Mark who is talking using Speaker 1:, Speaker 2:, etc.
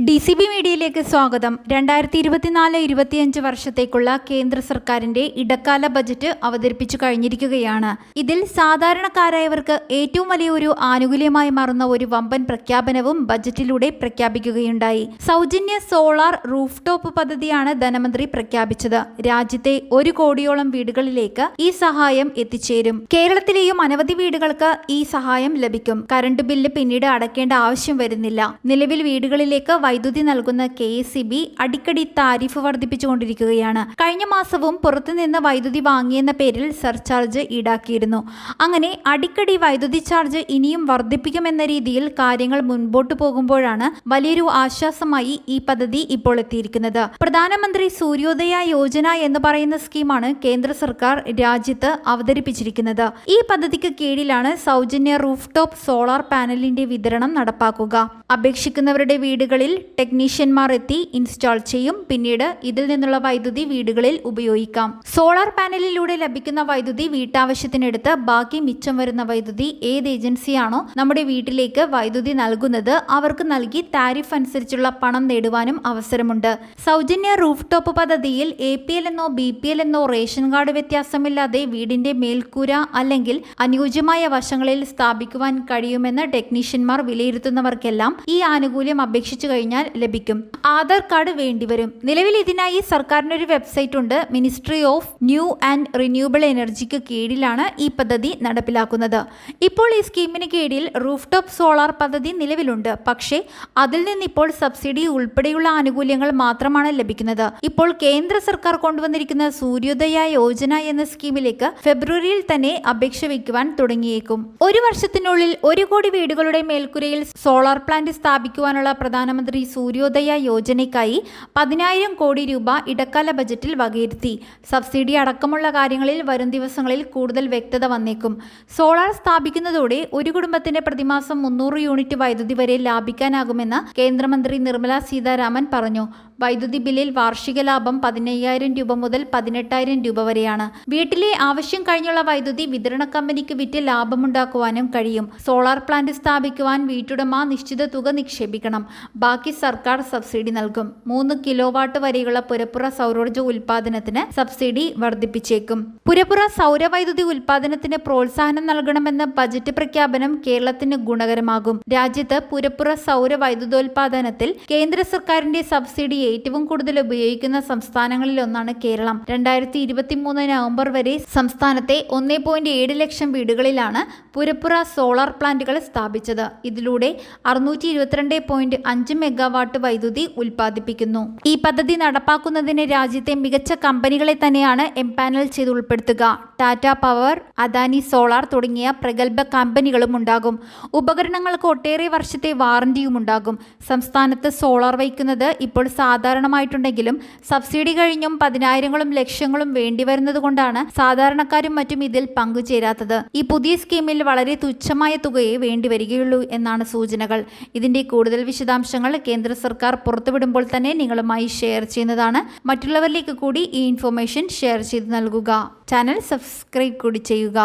Speaker 1: D C B മീഡിയയിലേക്ക് സ്വാഗതം. രണ്ടായിരത്തി ഇരുപത്തിനാല് ഇരുപത്തിയഞ്ച് വർഷത്തേക്കുള്ള കേന്ദ്ര സർക്കാരിന്റെ ഇടക്കാല ബജറ്റ് അവതരിപ്പിച്ചു കഴിഞ്ഞിരിക്കുകയാണ്. ഇതിൽ സാധാരണക്കാരായവർക്ക് ഏറ്റവും വലിയ ഒരു ആനുകൂല്യമായി മാറുന്ന ഒരു വമ്പൻ പ്രഖ്യാപനവും ബജറ്റിലൂടെ പ്രഖ്യാപിക്കുകയുണ്ടായി. സൗജന്യ സോളാർ റൂഫ് ടോപ്പ് പദ്ധതിയാണ് ധനമന്ത്രി പ്രഖ്യാപിച്ചത്. രാജ്യത്തെ ഒരു കോടിയോളം വീടുകളിലേക്ക് ഈ സഹായം എത്തിച്ചേരും. കേരളത്തിലെയും അനവധി വീടുകൾക്ക് ഈ സഹായം ലഭിക്കും. കറണ്ട് ബില്ല് പിന്നീട് അടക്കേണ്ട ആവശ്യം വരുന്നില്ല. നിലവിൽ വീടുകളിലേക്ക് വൈദ്യുതി നൽകുന്ന കെ എസ് അടിക്കടി താരിഫ് വർദ്ധിപ്പിച്ചുകൊണ്ടിരിക്കുകയാണ്. കഴിഞ്ഞ മാസവും പുറത്തുനിന്ന് വൈദ്യുതി വാങ്ങിയെന്ന പേരിൽ സർചാർജ് ഈടാക്കിയിരുന്നു. അങ്ങനെ അടിക്കടി വൈദ്യുതി ചാർജ് ഇനിയും വർദ്ധിപ്പിക്കുമെന്ന രീതിയിൽ കാര്യങ്ങൾ മുൻപോട്ട് പോകുമ്പോഴാണ് വലിയൊരു ആശ്വാസമായി ഈ പദ്ധതി ഇപ്പോൾ എത്തിയിരിക്കുന്നത്. പ്രധാനമന്ത്രി സൂര്യോദയ യോജന എന്ന് പറയുന്ന സ്കീമാണ് കേന്ദ്ര സർക്കാർ രാജ്യത്ത് അവതരിപ്പിച്ചിരിക്കുന്നത്. ഈ പദ്ധതിക്ക് കീഴിലാണ് സൗജന്യ റൂഫ് ടോപ്പ് സോളാർ പാനലിന്റെ വിതരണം നടപ്പാക്കുക. അപേക്ഷിക്കുന്നവരുടെ വീടുകളിൽ ടെക്നീഷ്യന്മാർ എത്തി ഇൻസ്റ്റാൾ ചെയ്യും. പിന്നീട് ഇതിൽ നിന്നുള്ള വൈദ്യുതി വീടുകളിൽ ഉപയോഗിക്കാം. സോളാർ പാനലിലൂടെ ലഭിക്കുന്ന വൈദ്യുതി വീട്ടാവശ്യത്തിനെടുത്ത് ബാക്കി മിച്ചം വരുന്ന വൈദ്യുതി ഏത് ഏജൻസിയാണോ നമ്മുടെ വീട്ടിലേക്ക് വൈദ്യുതി നൽകുന്നത് അവർക്ക് നൽകി താരിഫ് അനുസരിച്ചുള്ള പണം നേടുവാനും അവസരമുണ്ട്. സൗജന്യ റൂഫ് ടോപ്പ് പദ്ധതിയിൽ എ പി എൽ എന്നോ ബി പി എൽ എന്നോ റേഷൻ കാർഡ് വ്യത്യാസമില്ലാതെ വീടിന്റെ മേൽക്കൂര അല്ലെങ്കിൽ അനുയോജ്യമായ വശങ്ങളിൽ സ്ഥാപിക്കുവാൻ കഴിയുമെന്ന് ടെക്നീഷ്യന്മാർ വിലയിരുത്തുന്നവർക്കെല്ലാം ഈ ആനുകൂല്യം അപേക്ഷിച്ചു കഴിഞ്ഞാൽ ലഭിക്കും. ആധാർ കാർഡ് വേണ്ടിവരും. നിലവിൽ ഇതിനായി സർക്കാരിനൊരു വെബ്സൈറ്റ് ഉണ്ട്. Ministry of new and renewable എനർജിക്ക് കീഴിലാണ് ഈ പദ്ധതി നടപ്പിലാക്കുന്നത്. ഇപ്പോൾ ഈ സ്കീമിന് കീഴിൽ റൂഫ് ടോപ്പ് സോളാർ പദ്ധതി നിലവിലുണ്ട്. പക്ഷേ അതിൽ നിന്നിപ്പോൾ സബ്സിഡി ഉൾപ്പെടെയുള്ള ആനുകൂല്യങ്ങൾ മാത്രമാണ് ലഭിക്കുന്നത്. ഇപ്പോൾ കേന്ദ്ര സർക്കാർ കൊണ്ടുവന്നിരിക്കുന്ന സൂര്യോദയ യോജന എന്ന സ്കീമിലേക്ക് ഫെബ്രുവരിയിൽ തന്നെ അപേക്ഷ വയ്ക്കുവാൻ തുടങ്ങിയേക്കും. ഒരു വർഷത്തിനുള്ളിൽ ഒരു കോടി വീടുകളുടെ മേൽക്കുരയിൽ സോളാർ പ്ലാന്റ് സ്ഥാപിക്കുവാനുള്ള പ്രധാനമന്ത്രി സൂര്യോദയ യോജനയ്ക്കായി പതിനായിരം കോടി രൂപ ഇടക്കാല ബജറ്റിൽ വകയിരുത്തി. സബ്സിഡി അടക്കമുള്ള കാര്യങ്ങളിൽ വരും ദിവസങ്ങളിൽ കൂടുതൽ വ്യക്തത വന്നേക്കും. സോളാർ സ്ഥാപിക്കുന്നതോടെ ഒരു കുടുംബത്തിന്റെ പ്രതിമാസം മുന്നൂറ് യൂണിറ്റ് വൈദ്യുതി വരെ ലാഭിക്കാനാകുമെന്ന് കേന്ദ്രമന്ത്രി നിർമ്മല സീതാരാമൻ പറഞ്ഞു. വൈദ്യുതി ബില്ലിൽ വാർഷിക ലാഭം പതിനയ്യായിരം രൂപ മുതൽ പതിനെട്ടായിരം രൂപ വരെയാണ്. വീട്ടിലെ ആവശ്യം കഴിഞ്ഞുള്ള വൈദ്യുതി വിതരണ കമ്പനിക്ക് വിറ്റ് ലാഭമുണ്ടാക്കുവാനും കഴിയും. സോളാർ പ്ലാന്റ് സ്ഥാപിക്കുവാൻ വീട്ടുടമ നിശ്ചിത തുക നിക്ഷേപിക്കണം. ബാക്കി സർക്കാർ സബ്സിഡി നൽകും. മൂന്ന് കിലോ വാട്ട് വരെയുള്ള പുരപ്പുറ സൗരോർജ ഉൽപാദനത്തിന് സബ്സിഡി വർദ്ധിപ്പിച്ചേക്കും. പുരപ്പുറ സൗരവൈദ്യുതി ഉൽപാദനത്തിന് പ്രോത്സാഹനം നൽകണമെന്ന ബജറ്റ് പ്രഖ്യാപനം കേരളത്തിന് ഗുണകരമാകും. രാജ്യത്ത് പുരപ്പുറ സൗരവൈദ്യുതോൽപാദനത്തിൽ കേന്ദ്ര സർക്കാരിന്റെ സബ്സിഡി ഏറ്റവും കൂടുതൽ ഉപയോഗിക്കുന്ന സംസ്ഥാനങ്ങളിൽ ഒന്നാണ് കേരളം. രണ്ടായിരത്തി ഇരുപത്തി മൂന്ന് നവംബർ വരെ സംസ്ഥാനത്തെ ഒന്നേ പോയിന്റ് ഏഴ് ലക്ഷം വീടുകളിലാണ് പുരപ്പുറ സോളാർ പ്ലാന്റുകൾ സ്ഥാപിച്ചത്. ഇതിലൂടെ അറുന്നൂറ്റി ഇരുപത്തിരണ്ട് പോയിന്റ് അഞ്ച് മെഗാവാട്ട് വൈദ്യുതി ഉൽപ്പാദിപ്പിക്കുന്നു. ഈ പദ്ധതി നടപ്പാക്കുന്നതിന് രാജ്യത്തെ മികച്ച കമ്പനികളെ തന്നെയാണ് എംപാനൽ ചെയ്ത് ഉൾപ്പെടുത്തുക ടാറ്റ പവർ അദാനി സോളാർ തുടങ്ങിയ പ്രഗത്ഭ കമ്പനികളും ഉണ്ടാകും. ഉപകരണങ്ങൾക്ക് ഒട്ടേറെ വർഷത്തെ വാറന്റിയും ഉണ്ടാകും. സംസ്ഥാനത്ത് സോളാർ വയ്ക്കുന്നത് ഇപ്പോൾ സാധാരണമായിട്ടുണ്ടെങ്കിലും സബ്സിഡി കഴിഞ്ഞും പതിനായിരങ്ങളും ലക്ഷങ്ങളും വേണ്ടിവരുന്നത് കൊണ്ടാണ് സാധാരണക്കാരും മറ്റും ഇതിൽ പങ്കുചേരാത്തത്. ഈ പുതിയ സ്കീമിൽ വളരെ തുച്ഛമായ തുകയെ വേണ്ടിവരികയുള്ളൂ എന്നാണ് സൂചനകൾ. ഇതിന്റെ കൂടുതൽ വിശദാംശങ്ങൾ കേന്ദ്ര സർക്കാർ പുറത്തുവിടുമ്പോൾ തന്നെ നിങ്ങളുമായി ഷെയർ ചെയ്യുന്നതാണ്. മറ്റുള്ളവരിലേക്ക് കൂടി ഈ ഇൻഫർമേഷൻ ഷെയർ ചെയ്ത് നൽകുക. ചാനൽ സബ്സ്ക്രൈബ് കൂടി ചെയ്യുക.